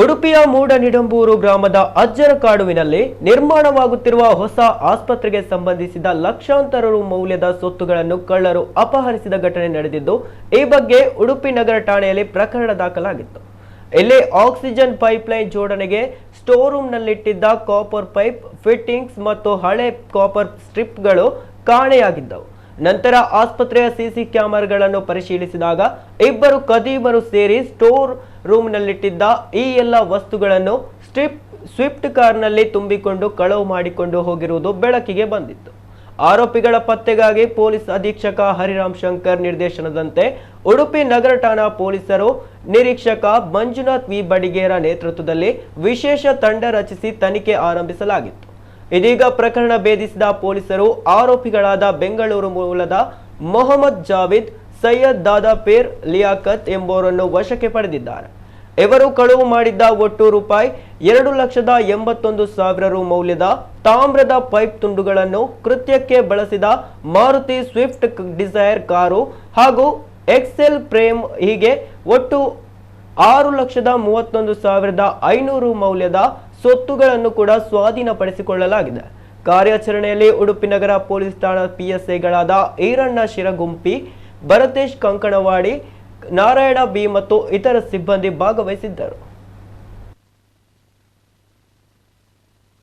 ಉಡುಪಿಯ ಮೂಡನಿಡಂಬೂರು ಗ್ರಾಮದ ಅಜ್ಜರ ಕಾಡುವಿನಲ್ಲಿ ನಿರ್ಮಾಣವಾಗುತ್ತಿರುವ ಹೊಸ ಆಸ್ಪತ್ರೆಗೆ ಸಂಬಂಧಿಸಿದ ಲಕ್ಷಾಂತರ ರು ಮೌಲ್ಯದ ಸೊತ್ತುಗಳನ್ನು ಕಳ್ಳರು ಅಪಹರಿಸಿದ ಘಟನೆ ನಡೆದಿದ್ದು, ಈ ಬಗ್ಗೆ ಉಡುಪಿ ನಗರ ಠಾಣೆಯಲ್ಲಿ ಪ್ರಕರಣ ದಾಖಲಾಗಿತ್ತು. ಇಲ್ಲಿ ಆಕ್ಸಿಜನ್ ಪೈಪ್ಲೈನ್ ಜೋಡಣೆಗೆ ಸ್ಟೋರ್ ರೂಮ್ನಲ್ಲಿಟ್ಟಿದ್ದ ಕಾಪರ್ ಪೈಪ್, ಫಿಟ್ಟಿಂಗ್ಸ್ ಮತ್ತು ಹಳೆ ಕಾಪರ್ ಸ್ಟ್ರಿಪ್ಗಳು ಕಾಣೆಯಾಗಿದ್ದವು. ನಂತರ ಆಸ್ಪತ್ರೆಯ ಸಿಸಿ ಕ್ಯಾಮೆರಾಗಳನ್ನು ಪರಿಶೀಲಿಸಿದಾಗ ಇಬ್ಬರು ಕದೀಮರು ಸೇರಿ ಸ್ಟೋರ್ ರೂಮ್ನಲ್ಲಿಟ್ಟಿದ್ದ ಈ ಎಲ್ಲ ವಸ್ತುಗಳನ್ನು ಸ್ಟ್ರಿಪ್, ಸ್ವಿಫ್ಟ್ ಕಾರ್ನಲ್ಲಿ ತುಂಬಿಕೊಂಡು ಕಳವು ಮಾಡಿಕೊಂಡು ಹೋಗಿರುವುದು ಬೆಳಕಿಗೆ ಬಂದಿತ್ತು. ಆರೋಪಿಗಳ ಪತ್ತೆಗಾಗಿ ಪೊಲೀಸ್ ಅಧೀಕ್ಷಕ ಹರಿರಾಮ್ ಶಂಕರ್ ನಿರ್ದೇಶನದಂತೆ ಉಡುಪಿ ನಗರ ಠಾಣಾ ಪೊಲೀಸರು ನಿರೀಕ್ಷಕ ಮಂಜುನಾಥ್ ವಿ. ಬಡಿಗೇರ ನೇತೃತ್ವದಲ್ಲಿ ವಿಶೇಷ ತಂಡ ರಚಿಸಿ ತನಿಖೆ ಆರಂಭಿಸಲಾಗಿತ್ತು. ಇದೀಗ ಪ್ರಕರಣ ಭೇದಿಸಿದ ಪೊಲೀಸರು ಆರೋಪಿಗಳಾದ ಬೆಂಗಳೂರು ಮೂಲದ ಮೊಹಮ್ಮದ್ ಜಾವಿದ್, ಸೈಯದ್ ದಾದಾಪೀರ್ ಲಿಯಾಕತ್ ಎಂಬುವರನ್ನು ವಶಕ್ಕೆ ಪಡೆದಿದ್ದಾರೆ. ಇವರು ಕಳುವು ಮಾಡಿದ್ದ ಒಟ್ಟು ರೂಪಾಯಿ ಎರಡು ಲಕ್ಷದ ಎಂಬತ್ತೊಂದು ಸಾವಿರ ರು ಮೌಲ್ಯದ ತಾಮ್ರದ ಪೈಪ್ ತುಂಡುಗಳನ್ನು ಕೃತ್ಯಕ್ಕೆ ಬಳಸಿದ ಮಾರುತಿ ಸ್ವಿಫ್ಟ್ ಡಿಸೈರ್ ಕಾರು ಹಾಗೂ ಎಕ್ಸೆಲ್ ಪ್ರೇಮ್ ಹೀಗೆ ಒಟ್ಟು ಆರು ಲಕ್ಷದ ಮೂವತ್ತೊಂದು ಸಾವಿರದ ಐನೂರು ಮೌಲ್ಯದ ಸೊತ್ತುಗಳನ್ನು ಕೂಡ ಸ್ವಾಧೀನಪಡಿಸಿಕೊಳ್ಳಲಾಗಿದೆ. ಕಾರ್ಯಾಚರಣೆಯಲ್ಲಿ ಉಡುಪಿ ನಗರ ಪೊಲೀಸ್ ಠಾಣಾ ಪಿಎಸ್ಐಗಳಾದ ಈರಣ್ಣ ಶಿರಗುಂಪಿ, ಭರತೇಶ್ ಕಂಕಣವಾಡಿ, ನಾರಾಯಣ ಬಿ ಮತ್ತು ಇತರ ಸಿಬ್ಬಂದಿ ಭಾಗವಹಿಸಿದ್ದರು.